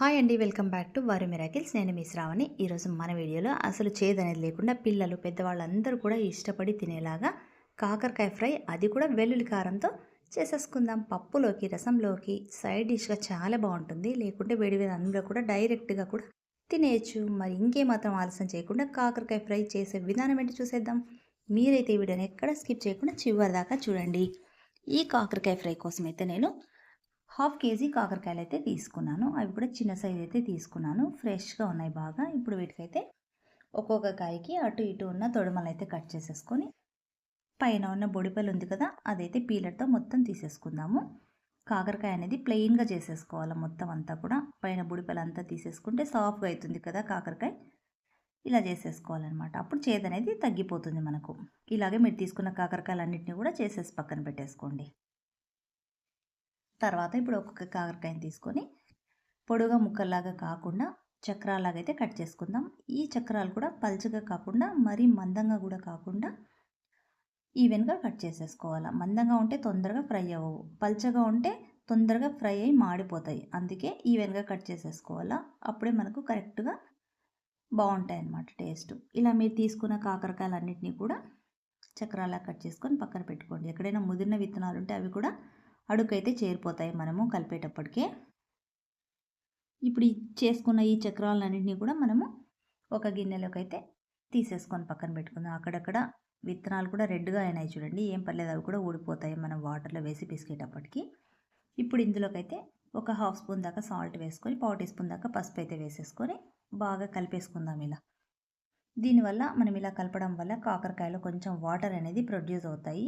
Hi అండి welcome back to వారి miracles నేను మీ శ్రావణి. ఈరోజు మన వీడియోలో అసలు చేదనేది లేకుండా పిల్లలు పెద్దవాళ్ళందరూ కూడా ఇష్టపడి తినేలాగా కాకరకాయ ఫ్రై అది కూడా వెల్లుల్లి కారంతో చేసేసుకుందాం. పప్పులోకి రసంలోకి సైడ్ డిష్గా చాలా బాగుంటుంది. లేకుంటే వేడివేడి అన్నంలో కూడా డైరెక్ట్గా కూడా తినేయచ్చు. మరి ఇంకేమాత్రం ఆలస్యం చేయకుండా కాకరకాయ ఫ్రై చేసే విధానం ఏంటి చూసేద్దాం. మీరైతే ఈ వీడియోని ఎక్కడ స్కిప్ చేయకుండా చివరి దాకా చూడండి. ఈ కాకరకాయ ఫ్రై కోసం అయితే నేను హాఫ్ కేజీ కాకరకాయలు అయితే తీసుకున్నాను. అవి కూడా చిన్న సైజ్ అయితే తీసుకున్నాను. ఫ్రెష్గా ఉన్నాయి బాగా. ఇప్పుడు వీటికైతే ఒక్కొక్క కాయకి అటు ఇటు ఉన్న తొడమలు అయితే కట్ చేసేసుకొని పైన ఉన్న బొడిపల్లి ఉంది కదా అదైతే పీలర్తో మొత్తం తీసేసుకుందాము. కాకరకాయ అనేది ప్లెయిన్గా చేసేసుకోవాలి మొత్తం అంతా కూడా. పైన బుడిపల్లి అంతా తీసేసుకుంటే సాఫ్ట్గా అవుతుంది కదా కాకరకాయ. ఇలా చేసేసుకోవాలన్నమాట. అప్పుడు చేదు అనేది తగ్గిపోతుంది మనకు. ఇలాగే మీరు తీసుకున్న కాకరకాయలన్నింటినీ కూడా చేసేసి పక్కన పెట్టేసుకోండి. తర్వాత ఇప్పుడు ఒక్కొక్క కాకరకాయని తీసుకొని పొడుగా ముక్కల్లాగా కాకుండా చక్రాలాగా అయితే కట్ చేసుకుందాం. ఈ చక్రాలు కూడా పల్చగా కాకుండా మరీ మందంగా కూడా కాకుండా ఈవెన్గా కట్ చేసేసుకోవాలి. మందంగా ఉంటే తొందరగా ఫ్రై అవ్వవు. పల్చగా ఉంటే తొందరగా ఫ్రై అయ్యి మాడిపోతాయి. అందుకే ఈవెన్గా కట్ చేసేసుకోవాలా. అప్పుడే మనకు కరెక్ట్గా బాగుంటాయి అన్నమాట టేస్ట్. ఇలా మీరు తీసుకున్న కాకరకాయలన్నింటినీ కూడా చక్రాలా కట్ చేసుకొని పక్కన పెట్టుకోండి. ఎక్కడైనా ముదిరిన విత్తనాలు ఉంటే అవి కూడా అడుకైతే చేరిపోతాయి మనము కలిపేటప్పటికే. ఇప్పుడు చేసుకున్న ఈ చక్రాలన్నింటినీ కూడా మనము ఒక గిన్నెలోకి అయితే తీసేసుకొని పక్కన పెట్టుకుందాం. అక్కడక్కడ విత్తనాలు కూడా రెడ్గా అయినాయి చూడండి. ఏం పర్లేదు అవి కూడా ఊడిపోతాయి మనం వాటర్లో వేసి పిసికేటప్పటికి. ఇప్పుడు ఇందులోకైతే ఒక హాఫ్ స్పూన్ దాకా సాల్ట్ వేసుకొని పావు టీ స్పూన్ దాకా పసుపు అయితే వేసేసుకొని బాగా కలిపేసుకుందాం ఇలా. దీనివల్ల మనం ఇలా కలపడం వల్ల కాకరకాయలో కొంచెం వాటర్ అనేది ప్రొడ్యూస్ అవుతాయి.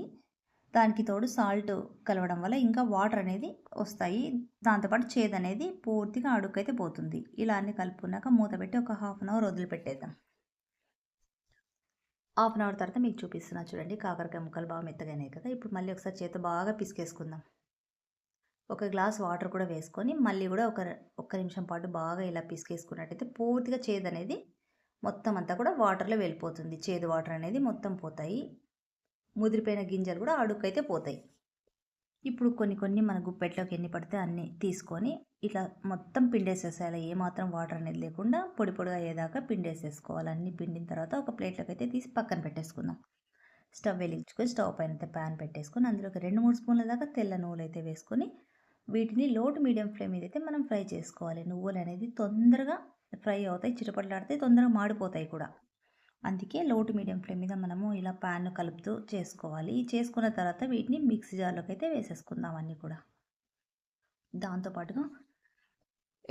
దానికి తోడు సాల్ట్ కలవడం వల్ల ఇంకా వాటర్ అనేది వస్తాయి. దాంతోపాటు చేదు అనేది పూర్తిగా అడుక్కైతే పోతుంది. ఇలా అన్ని కలుపుకున్నాక మూత పెట్టి ఒక హాఫ్ అన్ అవర్ వదిలిపెట్టేద్దాం. హాఫ్ అన్ అవర్ తర్వాత మీకు చూపిస్తున్నా చూడండి. కాకరకాయ ముక్కలు బాగా మెత్తగానే కదా. ఇప్పుడు మళ్ళీ ఒకసారి చేత బాగా పిసికేసుకుందాం. ఒక గ్లాస్ వాటర్ కూడా వేసుకొని మళ్ళీ కూడా ఒక ఒక్క నిమిషం పాటు బాగా ఇలా పిసికేసుకున్నట్టయితే పూర్తిగా చేదు అనేది మొత్తం అంతా కూడా వాటర్లో వెళ్ళిపోతుంది. చేదు వాటర్ అనేది మొత్తం పోతాయి. ముదిరిపోయిన గింజలు కూడా అడుక్కైతే పోతాయి. ఇప్పుడు కొన్ని కొన్ని మన గుప్పెట్లోకి ఎన్ని పడితే అన్ని తీసుకొని ఇట్లా మొత్తం పిండేసేసేయాలి. ఏమాత్రం వాటర్ అనేది లేకుండా పొడి పొడిగా అయ్యేదాకా పిండేసేసుకోవాలి. అన్ని పిండిన తర్వాత ఒక ప్లేట్లోకి అయితే తీసి పక్కన పెట్టేసుకుందాం. స్టవ్ వెలిగించుకొని స్టవ్ పైన అయితే ప్యాన్ పెట్టేసుకొని అందులోకి రెండు మూడు స్పూన్ల దాకా తెల్ల నువ్వులు అయితే వేసుకొని వీటిని లోటు మీడియం ఫ్లేమ్ మీద అయితే మనం ఫ్రై చేసుకోవాలి. నువ్వులు అనేది తొందరగా ఫ్రై అవుతాయి చిటపట్లాడితే తొందరగా మాడిపోతాయి కూడా. అందుకే లోటు మీడియం ఫ్లేమ్ మీద మనము ఇలా ప్యాన్ కలుపుతూ చేసుకోవాలి. చేసుకున్న తర్వాత వీటిని మిక్సీ జార్లోకి అయితే వేసేసుకుందాం అన్నీ కూడా. దాంతోపాటుగా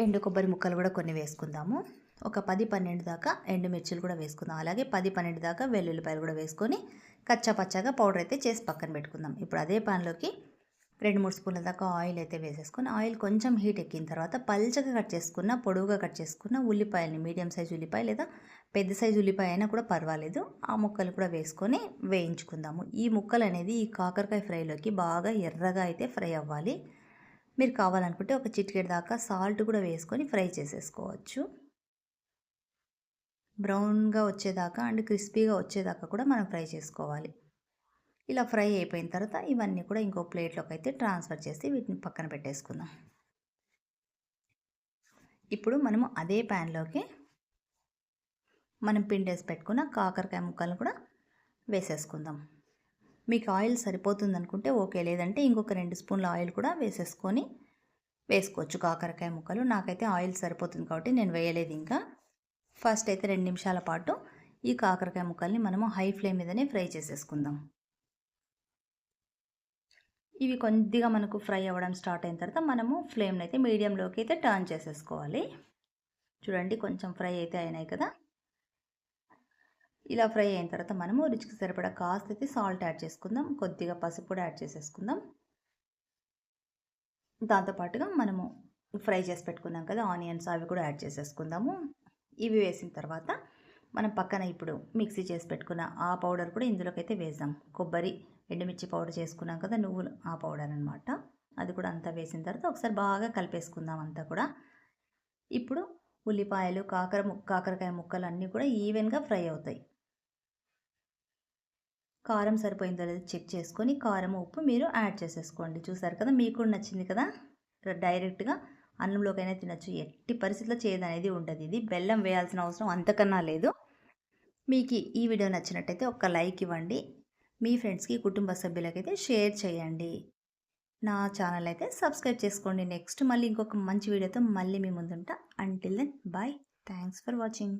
ఎండు కొబ్బరి ముక్కలు కూడా కొన్ని వేసుకుందాము. ఒక పది పన్నెండు దాకా ఎండు మిర్చిలు కూడా వేసుకుందాం. అలాగే పది పన్నెండు దాకా వెల్లుల్లిపాయలు కూడా వేసుకొని కచ్చా పచ్చాగా పౌడర్ అయితే చేసి పక్కన పెట్టుకుందాం. ఇప్పుడు అదే పాన్లోకి రెండు మూడు స్పూన్ల దాకా ఆయిల్ అయితే వేసేసుకుని ఆయిల్ కొంచెం హీట్ ఎక్కిన తర్వాత పల్చగా కట్ చేసుకున్న పొడవుగా కట్ చేసుకున్న ఉల్లిపాయలని మీడియం సైజ్ ఉల్లిపాయ లేదా పెద్ద సైజు ఉల్లిపాయ అయినా కూడా పర్వాలేదు. ఆ ముక్కలు కూడా వేసుకొని వేయించుకుందాము. ఈ ముక్కలు అనేది ఈ కాకరకాయ ఫ్రైలోకి బాగా ఎర్రగా అయితే ఫ్రై అవ్వాలి. మీరు కావాలనుకుంటే ఒక చిట్కెట్ దాకా సాల్ట్ కూడా వేసుకొని ఫ్రై చేసేసుకోవచ్చు. బ్రౌన్గా వచ్చేదాకా అండ్ క్రిస్పీగా వచ్చేదాకా కూడా మనం ఫ్రై చేసుకోవాలి. ఇలా ఫ్రై అయిపోయిన తర్వాత ఇవన్నీ కూడా ఇంకో ప్లేట్లోకి అయితే ట్రాన్స్ఫర్ చేసి వీటిని పక్కన పెట్టేసుకుందాం. ఇప్పుడు మనము అదే ప్యాన్లోకి మనం పిండేసి పెట్టుకున్న కాకరకాయ ముక్కలను కూడా వేసేసుకుందాం. మీకు ఆయిల్ సరిపోతుంది అనుకుంటే ఓకే లేదంటే ఇంకొక రెండు స్పూన్ల ఆయిల్ కూడా వేసేసుకొని వేసుకోవచ్చు కాకరకాయ ముక్కలు. నాకైతే ఆయిల్ సరిపోతుంది కాబట్టి నేను వేయలేదు ఇంకా. ఫస్ట్ అయితే రెండు నిమిషాల పాటు ఈ కాకరకాయ ముక్కల్ని మనము హై ఫ్లేమ్ మీదనే ఫ్రై చేసేసుకుందాం. ఇవి కొద్దిగా మనకు ఫ్రై అవ్వడం స్టార్ట్ అయిన తర్వాత మనము ఫ్లేమ్ని అయితే మీడియంలోకి అయితే టర్న్ చేసేసుకోవాలి. చూడండి కొంచెం ఫ్రై అయితే అయినాయి కదా. ఇలా ఫ్రై అయిన తర్వాత మనము రుచికి సరిపడా కాస్త అయితే సాల్ట్ యాడ్ చేసుకుందాం. కొద్దిగా పసుపు కూడా యాడ్ చేసేసుకుందాం. దాంతోపాటుగా మనము ఫ్రై చేసి పెట్టుకున్నాం కదా ఆనియన్స్ అవి కూడా యాడ్ చేసేసుకుందాము. ఇవి వేసిన తర్వాత మనం పక్కన ఇప్పుడు మిక్సీ చేసి పెట్టుకున్న ఆ పౌడర్ కూడా ఇందులోకైతే వేసాం. కొబ్బరి ఎండుమిర్చి పౌడర్ చేసుకున్నాం కదా నువ్వులు ఆ పౌడర్ అనమాట అది కూడా అంతా వేసిన తర్వాత ఒకసారి బాగా కలిపేసుకుందాం అంతా కూడా. ఇప్పుడు ఉల్లిపాయలు కాకర కాకరకాయ ముక్కలు అన్నీ కూడా ఈవెన్గా ఫ్రై అవుతాయి. కారం సరిపోయిందో లేదో చెక్ చేసుకొని కారం ఉప్పు మీరు యాడ్ చేసేసుకోండి. చూసారు కదా మీకు కూడా నచ్చింది కదా? డైరెక్ట్గా అన్నంలోకైనా తినచ్చు. ఎట్టి పరిస్థితుల్లో చేయదు అనేది ఉండదు. ఇది బెల్లం వేయాల్సిన అవసరం అంతకన్నా లేదు. మీకు ఈ వీడియో నచ్చినట్టయితే ఒక లైక్ ఇవ్వండి. మీ ఫ్రెండ్స్కి కుటుంబ సభ్యులకైతే షేర్ చేయండి. నా ఛానల్ అయితే సబ్స్క్రైబ్ చేసుకోండి. నెక్స్ట్ మళ్ళీ ఇంకొక మంచి వీడియోతో మళ్ళీ మీ ముందుంటా. Until then bye thanks for watching